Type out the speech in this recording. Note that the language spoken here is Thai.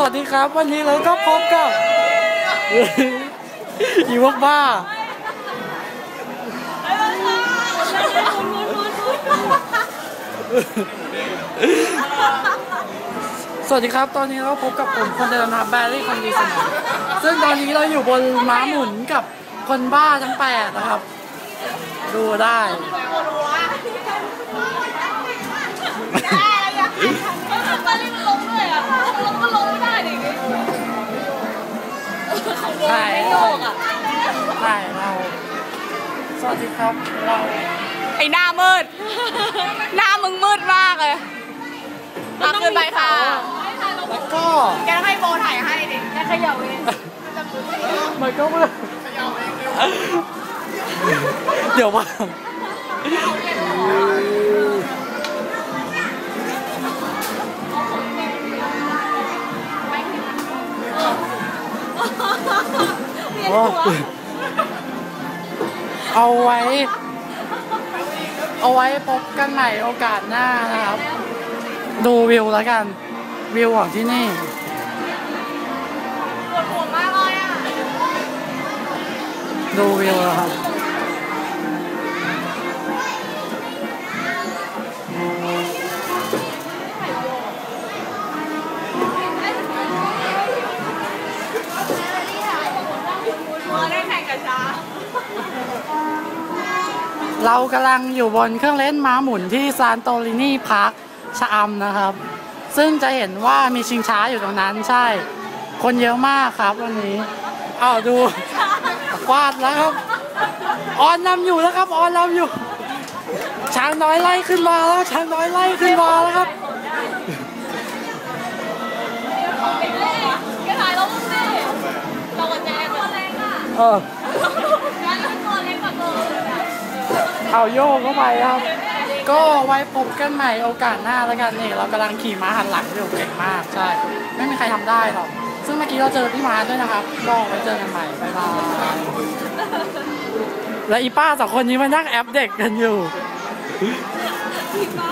สวัสดีครับ วันนี้เราก็พบกับอีวกบ้าสวัสดีครับ ตอนนี้เราพบกับผมคนเดิมนะครับแบรี่คนดีสมซึ่งตอนนี้เราอยู่บนม้าหมุนกับคนบ้าทั้งแปดนะครับ ดูได้ ใช่ไม่โยกอะใช่เรา สวัสดีครับ เรา ไอหน้ามืด หน้ามึงมืดมากเลยมาขึ้นไปค่ะ แล้วก็ แกให้โบถ่ายให้ดิแกเขย่าเองมันก็ไม่เดี๋ยวมา เอาไว้ เอาไว้พบกันใหม่โอกาสหน้านะครับ ดูวิวแล้วกัน วิวของที่นี่ปวดหัวมากเลยอะ ดูวิวแล้วครับ เรากำลังอยู่บนเครื่องเล่นม้าหมุนที่ซานโตรินีพาร์คชะอำนะครับ ซึ่งจะเห็นว่ามีชิงช้าอยู่ตรงนั้นใช่ คนเยอะมากครับวันนี้อ้าวดูกวาดแล้วครับ ออนนำอยู่แล้วครับออนนำอยู่ ช้างน้อยไล่ขึ้นมาแล้วช้างน้อยไล่ขึ้นมาแล้วครับเออ เอาโยกเข้าไปครับ ก็ไว้พบกันใหม่โอกาสหน้าแล้วกันนี่เรากำลังขี่ม้าหันหลังอยู่เก่งมากใช่ ไม่มีใครทำได้หรอก ซึ่งเมื่อกี้เราเจอพี่ม้าด้วยนะครับ ก็ไว้เจอกันใหม่บ๊ายบาย และอีป้าสองคนนี้มันั่งแอปเด็กกันอยู่ พี่ป้า